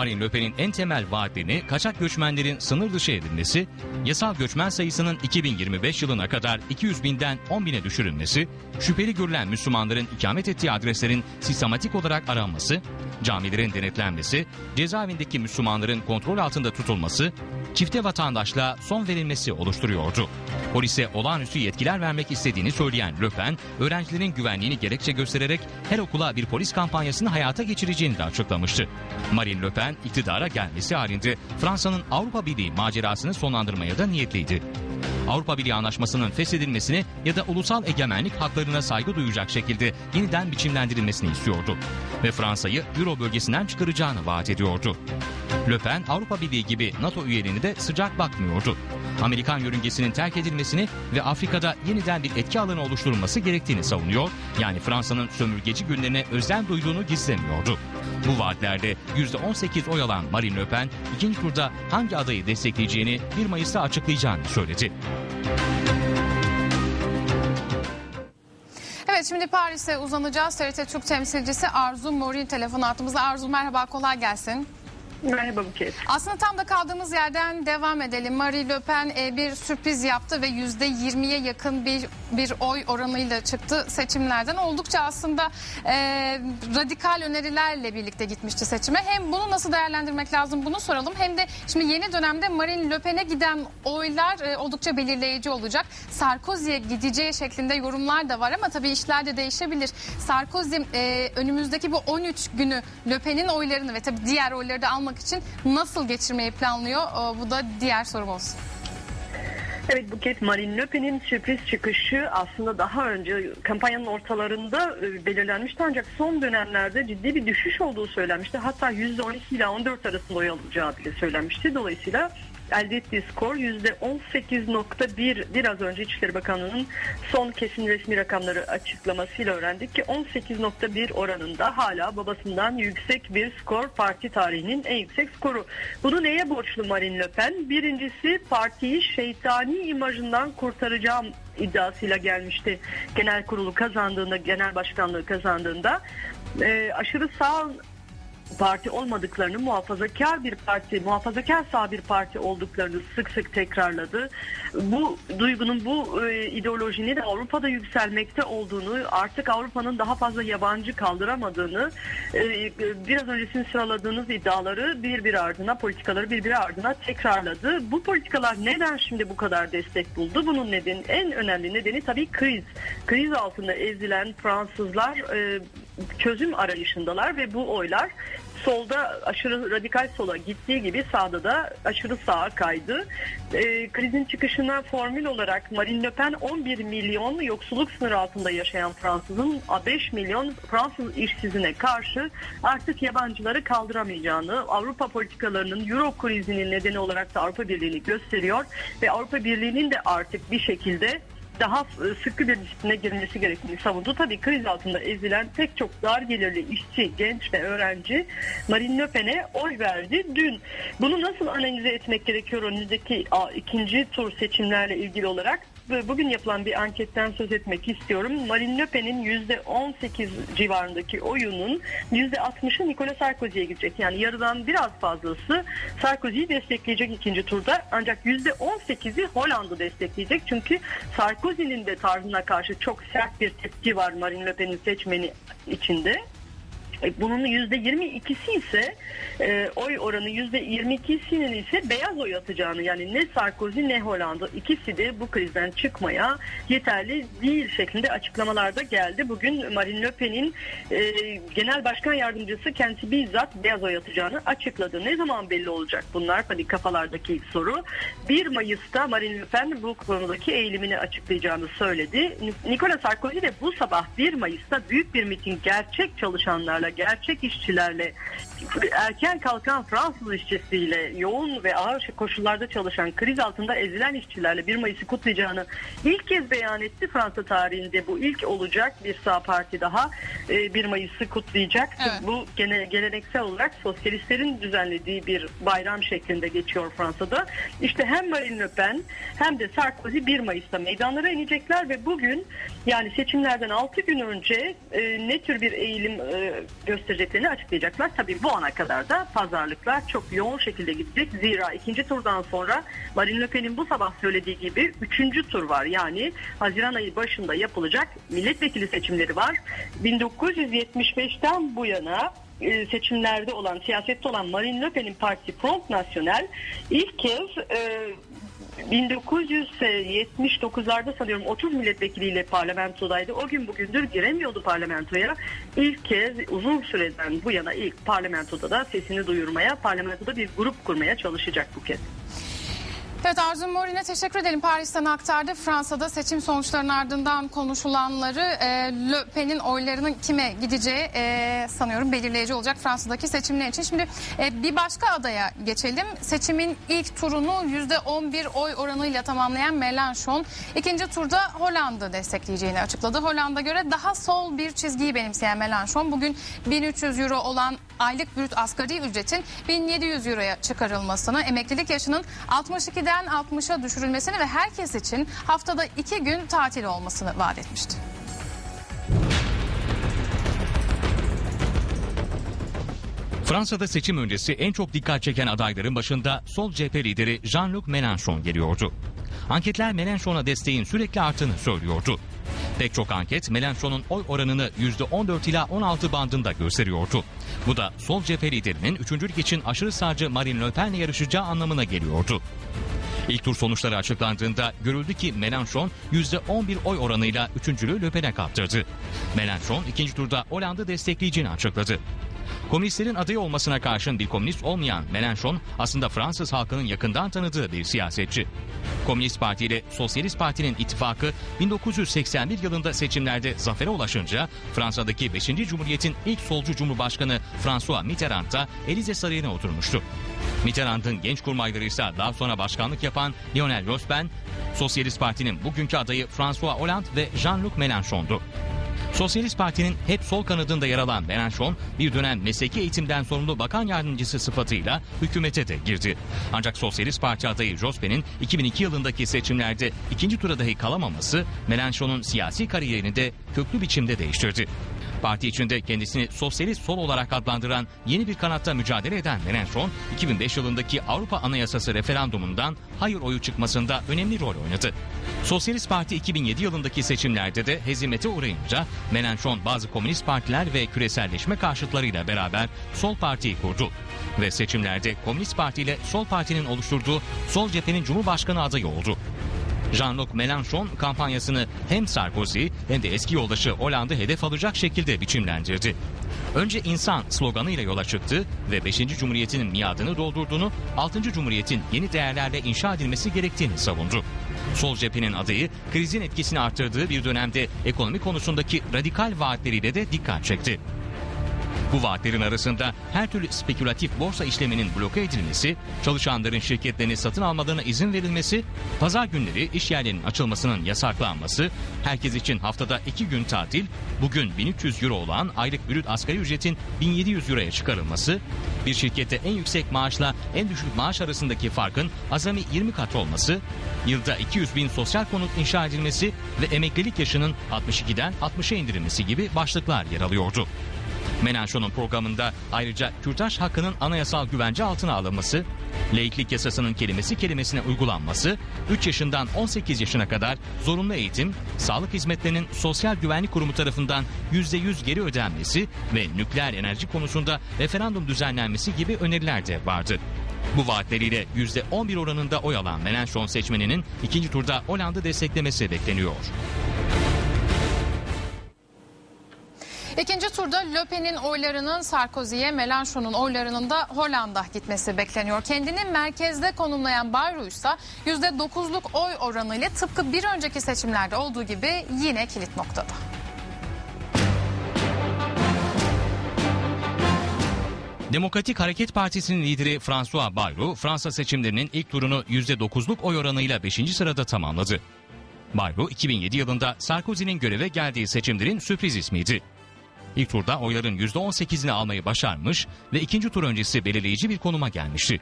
Marine Le Pen'in en temel vaatlerini kaçak göçmenlerin sınır dışı edilmesi, yasal göçmen sayısının 2025 yılına kadar 200 binden 10 bine düşürülmesi, şüpheli görülen Müslümanların ikamet ettiği adreslerin sistematik olarak aranması, camilerin denetlenmesi, cezaevindeki Müslümanların kontrol altında tutulması, çifte vatandaşlığa son verilmesi oluşturuyordu. Polise olağanüstü yetkiler vermek istediğini söyleyen Le Pen, öğrencilerin güvenliğini gerekçe göstererek her okula bir polis kampanyasını hayata geçireceğini de açıklamıştı. Marine Le Pen iktidara gelmesi halinde Fransa'nın Avrupa Birliği macerasını sonlandırmaya da niyetliydi. Avrupa Birliği anlaşmasının feshedilmesini ya da ulusal egemenlik haklarına saygı duyacak şekilde yeniden biçimlendirilmesini istiyordu. Ve Fransa'yı Euro bölgesinden çıkaracağını vaat ediyordu. Le Pen Avrupa Birliği gibi NATO üyeliğini de sıcak bakmıyordu. Amerikan yörüngesinin terk edilmesini ve Afrika'da yeniden bir etki alanı oluşturulması gerektiğini savunuyor. Yani Fransa'nın sömürgeci günlerine özlem duyduğunu gizlemiyordu. Bu vaatlerde %18 oy alan Marine Le Pen ikinci turda hangi adayı destekleyeceğini 1 Mayıs'ta açıklayacağını söyledi. Evet şimdi Paris'e uzanacağız. TRT Türk temsilcisi Arzu Morin telefon attığımızda. Arzu merhaba kolay gelsin. Merhaba Buket. Aslında tam da kaldığımız yerden devam edelim. Marie Le Pen e, bir sürpriz yaptı ve yüzde 20'ye yakın bir bir oy oranıyla çıktı seçimlerden. Oldukça aslında e, radikal önerilerle birlikte gitmişti seçime. Hem bunu nasıl değerlendirmek lazım bunu soralım. Hem de şimdi yeni dönemde Marine Le Pen'e giden oylar e, oldukça belirleyici olacak. Sarkozy'ye gideceği şeklinde yorumlar da var ama tabii işler de değişebilir. Sarkozy e, önümüzdeki bu 13 günü Le Pen'in oylarını ve tabii diğer oyları da almak için nasıl geçirmeyi planlıyor? E, bu da diğer sorum olsun. Evet Buket Marine Le Pen'in sürpriz çıkışı aslında daha önce kampanyanın ortalarında e, belirlenmişti ancak son dönemlerde ciddi bir düşüş olduğu söylenmişti. Hatta %12 ile 14 arasında oy alacağı bile söylenmişti. Dolayısıyla elde ettiği skor %18.1 biraz önce İçişleri Bakanlığı'nın son kesin resmi rakamları açıklamasıyla öğrendik ki 18.1 oranında hala babasından yüksek bir skor parti tarihinin en yüksek skoru. Bunu neye borçlu Marine Le Pen? Birincisi partiyi şeytani imajından kurtaracağım iddiasıyla gelmişti. Genel kurulu kazandığında, genel başkanlığı kazandığında e, aşırı sağ parti olmadıklarını muhafazakar bir parti, muhafazakar sağ bir parti olduklarını sık sık tekrarladı. Bu duygunun, bu e, ideolojinin Avrupa'da yükselmekte olduğunu, artık Avrupa'nın daha fazla yabancı kaldıramadığını, e, biraz öncesini sıraladığınız iddiaları bir bir ardına, politikaları bir bir ardına tekrarladı. Bu politikalar neden şimdi bu kadar destek buldu? Bunun nedeni, en önemli nedeni tabii kriz. Kriz altında ezilen Fransızlar e, çözüm arayışındalar ve bu oylar solda aşırı radikal sola gittiği gibi sağda da aşırı sağa kaydı. E, krizin çıkışına formül olarak Marine Le Pen 11 milyon yoksulluk sınırı altında yaşayan Fransızın 5 milyon Fransız işsizine karşı artık yabancıları kaldıramayacağını, Avrupa politikalarının Euro krizinin nedeni olarak da Avrupa Birliği'ni gösteriyor ve Avrupa Birliği'nin de artık bir şekilde daha sıkı bir disipline girmesi gerektiğini savundu. Tabii kriz altında ezilen pek çok dar gelirli işçi, genç ve öğrenci Marine Le Pen'e oy verdi dün. Bunu nasıl analize etmek gerekiyor önümüzdeki ikinci tur seçimlerle ilgili olarak? Bugün yapılan bir anketten söz etmek istiyorum. Marine Le Pen'in %18 civarındaki oyunun %60'ı Nicolas Sarkozy'ye gidecek. Yani yarıdan biraz fazlası Sarkozy'yi destekleyecek ikinci turda. Ancak %18'i Hollanda destekleyecek. Çünkü Sarkozy'nin de tarzına karşı çok sert bir tepki var Marine Le Pen'in seçmeni içinde. E, bunun yüzde 22'si ise e, oy oranı yüzde 22'sinin ise beyaz oy atacağını yani ne Sarkozy ne Hollanda ikisi de bu krizden çıkmaya yeterli değil şeklinde açıklamalarda geldi. Bugün Marine Le Pen'in e, genel başkan yardımcısı kendisi bizzat beyaz oy atacağını açıkladı. Ne zaman belli olacak bunlar? Hani kafalardaki soru. 1 Mayıs'ta Marine Le Pen bu konudaki eğilimini açıklayacağını söyledi. Nicolas Sarkozy de bu sabah 1 Mayıs'ta büyük bir miting gerçek çalışanlarla gerçek işçilerle erken kalkan Fransız işçisiyle yoğun ve ağır koşullarda çalışan kriz altında ezilen işçilerle 1 Mayıs'ı kutlayacağını ilk kez beyan etti Fransa tarihinde. Bu ilk olacak bir sağ parti daha 1 e, Mayıs'ı kutlayacak. Evet. Bu gene, geleneksel olarak sosyalistlerin düzenlediği bir bayram şeklinde geçiyor Fransa'da. İşte hem Marine Le Pen hem de Sarkozy 1 Mayıs'ta meydanlara inecekler ve bugün yani seçimlerden 6 gün önce e, ne tür bir eğilim e, göstereceklerini açıklayacaklar. Tabii bu bu ana kadar da pazarlıklar çok yoğun şekilde gidecek. Zira ikinci turdan sonra Marine Le Pen'in bu sabah söylediği gibi üçüncü tur var. Yani Haziran ayı başında yapılacak milletvekili seçimleri var. 1975'ten bu yana e, seçimlerde olan, siyasette olan Marine Le Pen'in partisi Front National ilk kez e, 1979'larda sanıyorum 30 milletvekiliyle parlamentodaydı. O gün bugündür giremiyordu parlamentoya. İlk kez uzun süreden bu yana ilk parlamentoda da sesini duyurmaya, parlamentoda bir grup kurmaya çalışacak bu kez. Evet Arzu Morin'e teşekkür edelim. Paris'ten aktardı. Fransa'da seçim sonuçlarının ardından konuşulanları e, Le Pen'in oylarının kime gideceği e, sanıyorum belirleyici olacak Fransa'daki seçimler için. Şimdi e, bir başka adaya geçelim. Seçimin ilk turunu %11 oy oranıyla tamamlayan Mélenchon ikinci turda Hollanda destekleyeceğini açıkladı. Hollanda göre daha sol bir çizgiyi benimseyen Mélenchon bugün 1300 euro olan aylık brüt asgari ücretin 1700 euroya çıkarılmasını, emeklilik yaşının 62'den 60'a düşürülmesini ve herkes için haftada 2 gün tatil olmasını vaat etmişti. Fransa'da seçim öncesi en çok dikkat çeken adayların başında sol cephe lideri Jean-Luc Mélenchon geliyordu. Anketler Mélenchon'a desteğin sürekli arttığını söylüyordu. Pek çok anket Mélenchon'un oy oranını %14 ila 16 bandında gösteriyordu. Bu da sol cephe liderinin üçüncülük için aşırı sağcı Marine Le Pen'le yarışacağı anlamına geliyordu. İlk tur sonuçları açıklandığında görüldü ki Mélenchon %11 oy oranıyla üçüncülüğü Le Pen'e kaptırdı. Mélenchon ikinci turda Hollanda destekleyeceğini açıkladı. Komünistlerin adayı olmasına karşın bir komünist olmayan Mélenchon aslında Fransız halkının yakından tanıdığı bir siyasetçi. Komünist Parti ile Sosyalist Parti'nin ittifakı 1981 yılında seçimlerde zafere ulaşınca Fransa'daki 5. Cumhuriyet'in ilk solcu cumhurbaşkanı François Mitterrand da Elize Sarayı'na oturmuştu. Mitterrand'ın genç kurmayları ise daha sonra başkanlık yapan Lionel Jospin, Sosyalist Parti'nin bugünkü adayı François Hollande ve Jean-Luc Mélenchon'du. Sosyalist Parti'nin hep sol kanadında yer alan Mélenchon bir dönem mesleki eğitimden sorumlu bakan yardımcısı sıfatıyla hükümete de girdi. Ancak Sosyalist Parti adayı Jospin'in 2002 yılındaki seçimlerde ikinci tura dahi kalamaması Mélenchon'un siyasi kariyerini de köklü biçimde değiştirdi. Parti içinde kendisini sosyalist sol olarak adlandıran yeni bir kanatta mücadele eden Mélenchon, 2005 yılındaki Avrupa Anayasası referandumundan hayır oyu çıkmasında önemli rol oynadı. Sosyalist Parti 2007 yılındaki seçimlerde de hezimete uğrayınca Mélenchon bazı komünist partiler ve küreselleşme karşıtlarıyla beraber Sol Parti'yi kurdu. Ve seçimlerde Komünist Parti ile Sol Parti'nin oluşturduğu Sol Cephe'nin Cumhurbaşkanı adayı oldu. Jean-Luc Mélenchon kampanyasını hem Sarkozy hem de eski yoldaşı Hollande hedef alacak şekilde biçimlendirdi. Önce insan sloganıyla yola çıktı ve 5. Cumhuriyet'in miadını doldurduğunu, 6. Cumhuriyet'in yeni değerlerle inşa edilmesi gerektiğini savundu. Sol cephenin adayı krizin etkisini arttırdığı bir dönemde ekonomi konusundaki radikal vaatleriyle de dikkat çekti. Bu vaatlerin arasında her türlü spekülatif borsa işleminin bloke edilmesi, çalışanların şirketlerini satın almalarına izin verilmesi, pazar günleri iş yerlerinin açılmasının yasaklanması, herkes için haftada iki gün tatil, bugün 1300 euro olan aylık brüt asgari ücretin 1700 euroya çıkarılması, bir şirkette en yüksek maaşla en düşük maaş arasındaki farkın azami 20 kat olması, yılda 200 bin sosyal konut inşa edilmesi ve emeklilik yaşının 62'den 60'a indirilmesi gibi başlıklar yer alıyordu. Menenşo'nun programında ayrıca kürtaj hakkının anayasal güvence altına alınması, laiklik yasasının kelimesi kelimesine uygulanması, 3 yaşından 18 yaşına kadar zorunlu eğitim, sağlık hizmetlerinin Sosyal Güvenlik Kurumu tarafından %100 geri ödenmesi ve nükleer enerji konusunda referandum düzenlenmesi gibi öneriler de vardı. Bu vaatleriyle %11 oranında oy alan Menenşon seçmeninin ikinci turda Hollanda desteklemesi bekleniyor. İkinci turda Le Pen'in oylarının Sarkozy'ye, Mélenchon'un oylarının da Hollanda gitmesi bekleniyor. Kendini merkezde konumlayan Bayrou ise %9'luk oy oranıyla tıpkı bir önceki seçimlerde olduğu gibi yine kilit noktada. Demokratik Hareket Partisi'nin lideri François Bayrou, Fransa seçimlerinin ilk turunu %9'luk oy oranıyla 5. sırada tamamladı. Bayrou 2007 yılında Sarkozy'nin göreve geldiği seçimlerin sürpriz ismiydi. İlk turda oyların %18'ini almayı başarmış ve ikinci tur öncesi belirleyici bir konuma gelmişti.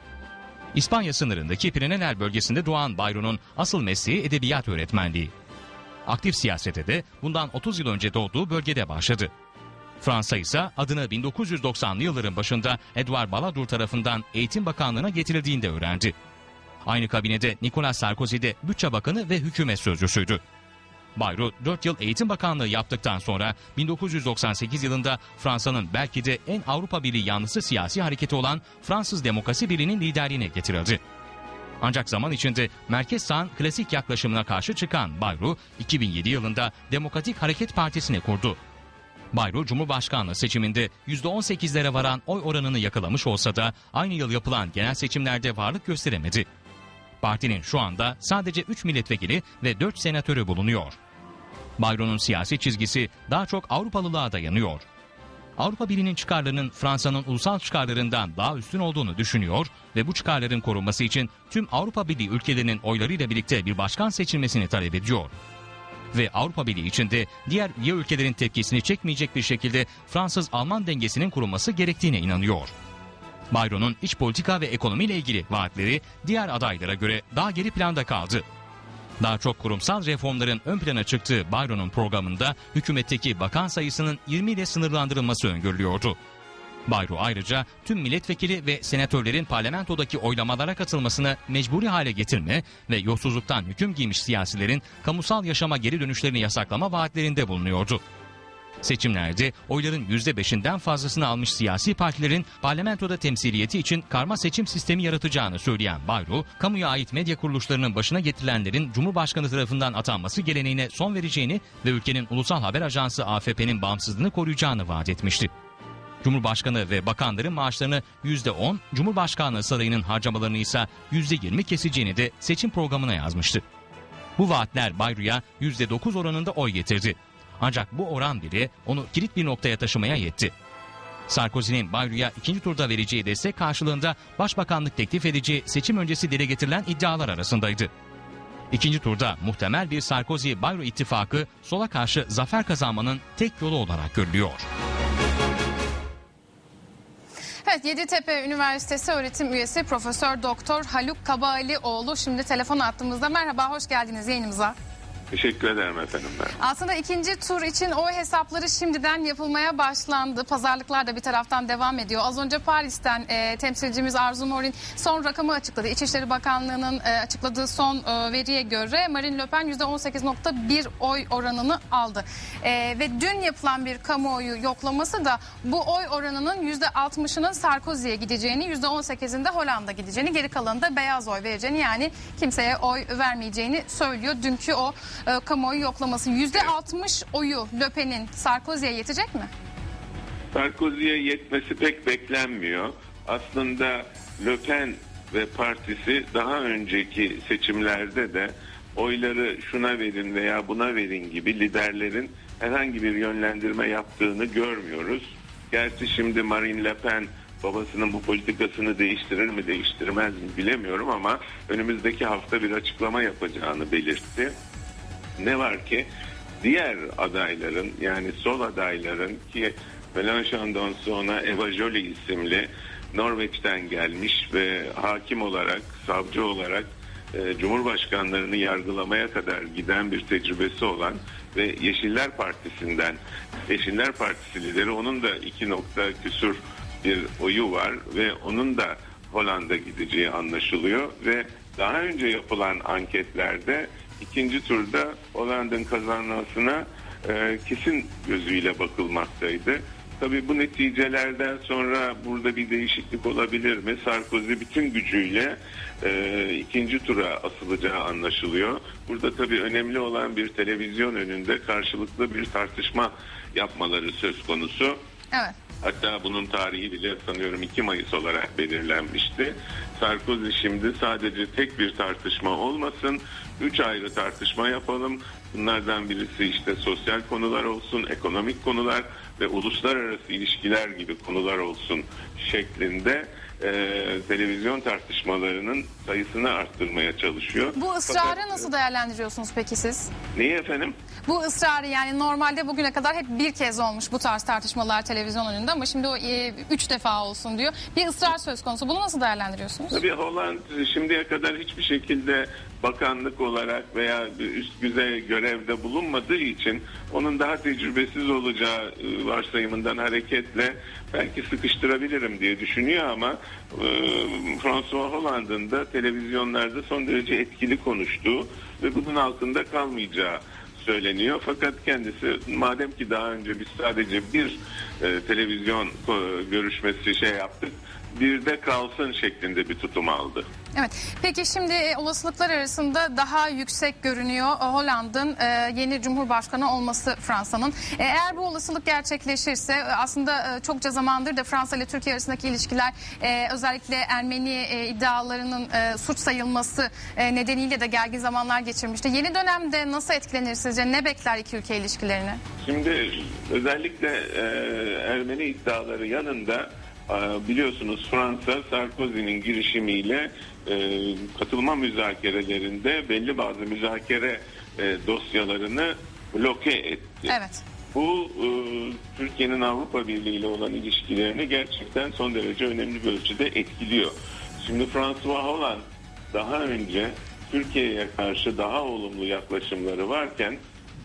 İspanya sınırındaki Pireneler bölgesinde doğan Bayro'nun asıl mesleği edebiyat öğretmenliği. Aktif siyasete de bundan 30 yıl önce doğduğu bölgede başladı. Fransa ise adını 1990'lı yılların başında Edouard Balladur tarafından Eğitim Bakanlığı'na getirildiğinde öğrendi. Aynı kabinede Nicolas Sarkozy de Bütçe Bakanı ve hükümet sözcüsüydü. Bayrou 4 yıl Eğitim Bakanlığı yaptıktan sonra 1998 yılında Fransa'nın belki de en Avrupa Birliği yanlısı siyasi hareketi olan Fransız Demokrasi Birliği'nin liderliğine getirildi. Ancak zaman içinde merkez sağın klasik yaklaşımına karşı çıkan Bayrou 2007 yılında Demokratik Hareket Partisi'ni kurdu. Bayrou Cumhurbaşkanlığı seçiminde %18'lere varan oy oranını yakalamış olsa da aynı yıl yapılan genel seçimlerde varlık gösteremedi. Partinin şu anda sadece 3 milletvekili ve 4 senatörü bulunuyor. Bayron'un siyasi çizgisi daha çok Avrupalılığa dayanıyor. Avrupa Birliği'nin çıkarlarının Fransa'nın ulusal çıkarlarından daha üstün olduğunu düşünüyor ve bu çıkarların korunması için tüm Avrupa Birliği ülkelerinin oylarıyla birlikte bir başkan seçilmesini talep ediyor. Ve Avrupa Birliği içinde diğer üye ülkelerin tepkisini çekmeyecek bir şekilde Fransız-Alman dengesinin kurulması gerektiğine inanıyor. Bayron'un iç politika ve ekonomiyle ilgili vaatleri diğer adaylara göre daha geri planda kaldı. Daha çok kurumsal reformların ön plana çıktığı Bayron'un programında hükümetteki bakan sayısının 20 ile sınırlandırılması öngörülüyordu. Bayrou ayrıca tüm milletvekili ve senatörlerin parlamentodaki oylamalara katılmasını mecburi hale getirme ve yolsuzluktan hüküm giymiş siyasilerin kamusal yaşama geri dönüşlerini yasaklama vaatlerinde bulunuyordu. Seçimlerde oyların %5'inden fazlasını almış siyasi partilerin parlamentoda temsiliyeti için karma seçim sistemi yaratacağını söyleyen Bayrou, kamuya ait medya kuruluşlarının başına getirilenlerin Cumhurbaşkanı tarafından atanması geleneğine son vereceğini ve ülkenin ulusal haber ajansı AFP'nin bağımsızlığını koruyacağını vaat etmişti. Cumhurbaşkanı ve bakanların maaşlarını %10, Cumhurbaşkanlığı sarayının harcamalarını ise %20 keseceğini de seçim programına yazmıştı. Bu vaatler Bayru'ya %9 oranında oy getirdi. Ancak bu oran bile onu kilit bir noktaya taşımaya yetti. Sarkozy'nin Bayru'ya ikinci turda vereceği destek karşılığında başbakanlık teklif edeceği seçim öncesi dile getirilen iddialar arasındaydı. İkinci turda muhtemel bir Sarkozy-Bayro ittifakı sola karşı zafer kazanmanın tek yolu olarak görülüyor. Evet Yeditepe Üniversitesi öğretim üyesi Profesör Doktor Haluk Kabalioğlu şimdi telefon attığımızda. Merhaba hoş geldiniz yayınımıza. Teşekkür ederim efendim ben. Aslında ikinci tur için oy hesapları şimdiden yapılmaya başlandı. Pazarlıklar da bir taraftan devam ediyor. Az önce Paris'ten e, temsilcimiz Arzu Morin son rakamı açıkladı. İçişleri Bakanlığı'nın e, açıkladığı son e, veriye göre Marine Le Pen %18.1 oy oranını aldı. E, ve dün yapılan bir kamuoyu yoklaması da bu oy oranının %60'ının Sarkozy'ye gideceğini, %18'inde Hollanda gideceğini, geri kalanında beyaz oy vereceğini yani kimseye oy vermeyeceğini söylüyor. Dünkü o e, kamuoyu yoklaması %60 oyu Le Pen'in Sarkozy'ye yetecek mi? Sarkozy'ye yetmesi pek beklenmiyor. Aslında Le Pen ve partisi daha önceki seçimlerde de oyları şuna verin veya buna verin gibi liderlerin herhangi bir yönlendirme yaptığını görmüyoruz. Gerçi şimdi Marine Le Pen babasının bu politikasını değiştirir mi değiştirmez mi bilemiyorum ama önümüzdeki hafta bir açıklama yapacağını belirtti. Ne var ki diğer adayların yani sol adayların ki Mélenchon'dan sonra Eva Joly isimli Norveç'ten gelmiş ve hakim olarak, savcı olarak e, Cumhurbaşkanlarını yargılamaya kadar giden bir tecrübesi olan ve Yeşiller Partisi'nden Yeşiller Partisi lideri onun da iki nokta küsur bir oyu var ve onun da Hollanda gideceği anlaşılıyor ve daha önce yapılan anketlerde ikinci turda Hollanda'nın kazanmasına e, kesin gözüyle bakılmaktaydı. Tabii bu neticelerden sonra burada bir değişiklik olabilir mi? Sarkozy bütün gücüyle e, ikinci tura asılacağı anlaşılıyor. Burada tabii önemli olan bir televizyon önünde karşılıklı bir tartışma yapmaları söz konusu. Evet. Hatta bunun tarihi bile sanıyorum 2 Mayıs olarak belirlenmişti. Sarkozy şimdi sadece tek bir tartışma olmasın, üç ayrı tartışma yapalım. Bunlardan birisi işte sosyal konular olsun, ekonomik konular ve uluslararası ilişkiler gibi konular olsun şeklinde e, televizyon tartışmalarının sayısını arttırmaya çalışıyor. Bu ısrarı Fakat, nasıl değerlendiriyorsunuz peki siz? Neyi efendim? Bu ısrarı yani normalde bugüne kadar hep bir kez olmuş bu tarz tartışmalar televizyon önünde ama şimdi o e, üç defa olsun diyor. Bir ısrar söz konusu. Bunu nasıl değerlendiriyorsunuz? Tabii Holland şimdiye kadar hiçbir şekilde bakanlık olarak veya üst düzey görevde bulunmadığı için onun daha tecrübesiz olacağı e, varsayımından hareketle belki sıkıştırabilirim diye düşünüyor ama e, François Hollande'ın da televizyonlarda son derece etkili konuştuğu ve bunun altında kalmayacağı söyleniyor. Fakat kendisi madem ki daha önce biz sadece bir e, televizyon görüşmesi şey yaptık bir de kalsın şeklinde bir tutum aldı. Evet. Peki şimdi e, olasılıklar arasında daha yüksek görünüyor e, Hollanda'nın e, yeni Cumhurbaşkanı olması Fransa'nın. E, eğer bu olasılık gerçekleşirse e, aslında e, çokça zamandır da Fransa ile Türkiye arasındaki ilişkiler e, özellikle Ermeni e, iddialarının e, suç sayılması e, nedeniyle de gergin zamanlar geçirmişti. Yeni dönemde nasıl etkilenir sizce? Ne bekler iki ülke ilişkilerini? Şimdi özellikle e, Ermeni iddiaları yanında biliyorsunuz Fransa Sarkozy'nin girişimiyle e, katılma müzakerelerinde belli bazı müzakere e, dosyalarını bloke etti. Evet. Bu e, Türkiye'nin Avrupa Birliği ile olan ilişkilerini gerçekten son derece önemli bir ölçüde etkiliyor. Şimdi François Hollande daha önce Türkiye'ye karşı daha olumlu yaklaşımları varken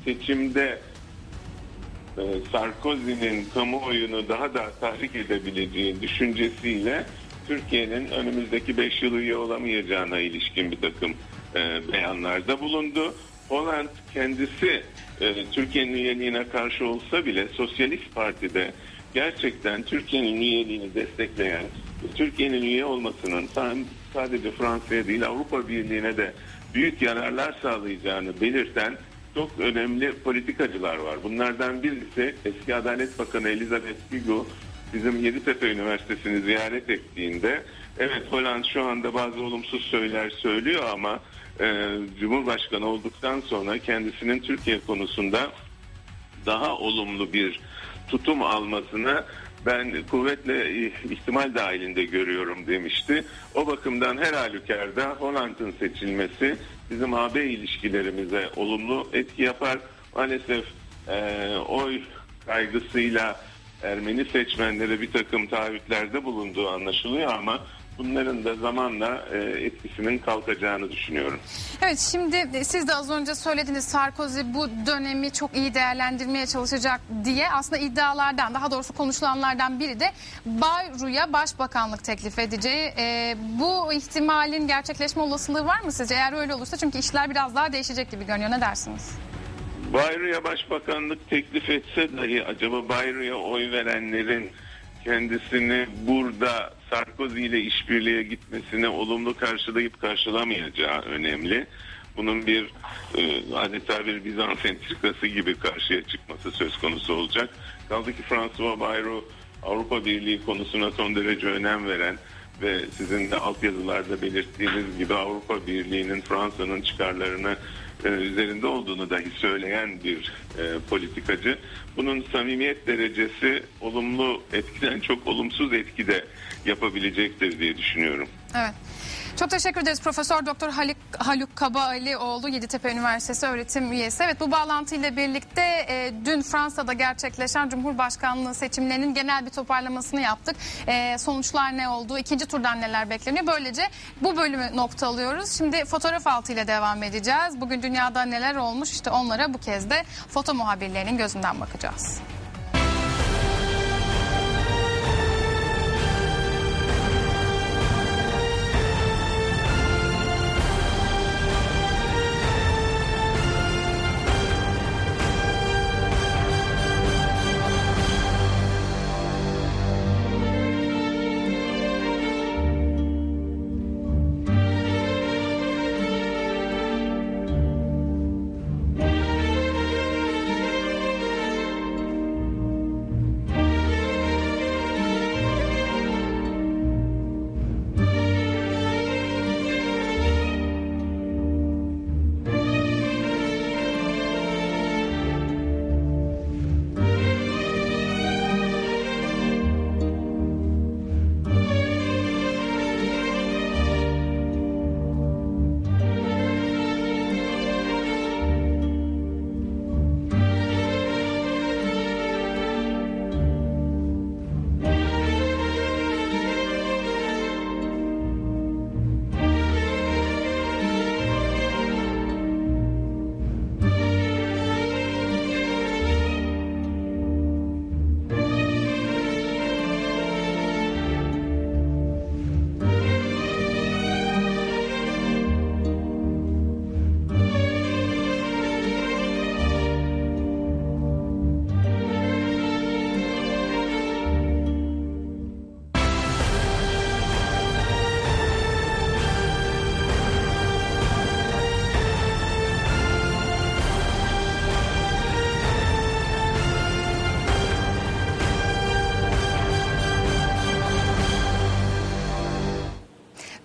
seçimde Sarkozy'nin kamuoyunu daha da tahrik edebileceği düşüncesiyle Türkiye'nin önümüzdeki 5 yıl üye olamayacağına ilişkin bir takım e, beyanlarda bulundu. Holland kendisi e, Türkiye'nin üyeliğine karşı olsa bile Sosyalist Parti'de gerçekten Türkiye'nin üyeliğini destekleyen, Türkiye'nin üye olmasının sa- sadece Fransa'ya değil Avrupa Birliği'ne de büyük yararlar sağlayacağını belirten çok önemli politikacılar var. Bunlardan birisi eski Adalet Bakanı Elizabeth Bigo bizim Yeditepe Üniversitesi'ni ziyaret ettiğinde evet Hollande şu anda bazı olumsuz söyler söylüyor ama e, Cumhurbaşkanı olduktan sonra kendisinin Türkiye konusunda daha olumlu bir tutum almasına ben kuvvetle ihtimal dahilinde görüyorum demişti. O bakımdan her halükarda Hollanda'nın seçilmesi bizim AB ilişkilerimize olumlu etki yapar. Maalesef e, oy kaygısıyla Ermeni seçmenlere bir takım taahhütlerde bulunduğu anlaşılıyor ama bunların da zamanla e, etkisinin kalkacağını düşünüyorum. Evet şimdi siz de az önce söylediniz Sarkozy bu dönemi çok iyi değerlendirmeye çalışacak diye aslında iddialardan daha doğrusu konuşulanlardan biri de Bayru'ya başbakanlık teklif edeceği. Ee, bu ihtimalin gerçekleşme olasılığı var mı sizce? Eğer öyle olursa çünkü işler biraz daha değişecek gibi görünüyor. Ne dersiniz? Bayru'ya başbakanlık teklif etse dahi acaba Bayru'ya oy verenlerin kendisini burada Sarkozy ile işbirliğe gitmesine olumlu karşılayıp karşılamayacağı önemli. Bunun bir e, adeta bir Bizans entrikası gibi karşıya çıkması söz konusu olacak. Kaldı ki François Bayrou Avrupa Birliği konusuna son derece önem veren ve sizin de altyazılarda belirttiğiniz gibi Avrupa Birliği'nin Fransa'nın çıkarlarını üzerinde olduğunu dahi söyleyen bir e, politikacı. Bunun samimiyet derecesi olumlu etkiden çok olumsuz etkide yapabilecektir diye düşünüyorum. Evet. Çok teşekkür ederiz Profesör Doktor Haluk, Haluk Kabaalioğlu Yeditepe Üniversitesi öğretim üyesi. Evet bu bağlantıyla birlikte e, dün Fransa'da gerçekleşen Cumhurbaşkanlığı seçimlerinin genel bir toparlamasını yaptık. E, sonuçlar ne oldu? İkinci turdan neler bekleniyor? Böylece bu bölümü nokta alıyoruz. Şimdi fotoğraf altıyla devam edeceğiz. Bugün dünyada neler olmuş? İşte onlara bu kez de foto muhabirlerinin gözünden bakacağız.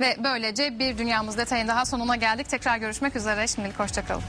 Ve böylece bir dünyamız detayın daha sonuna geldik. Tekrar görüşmek üzere. Şimdilik hoşçakalın.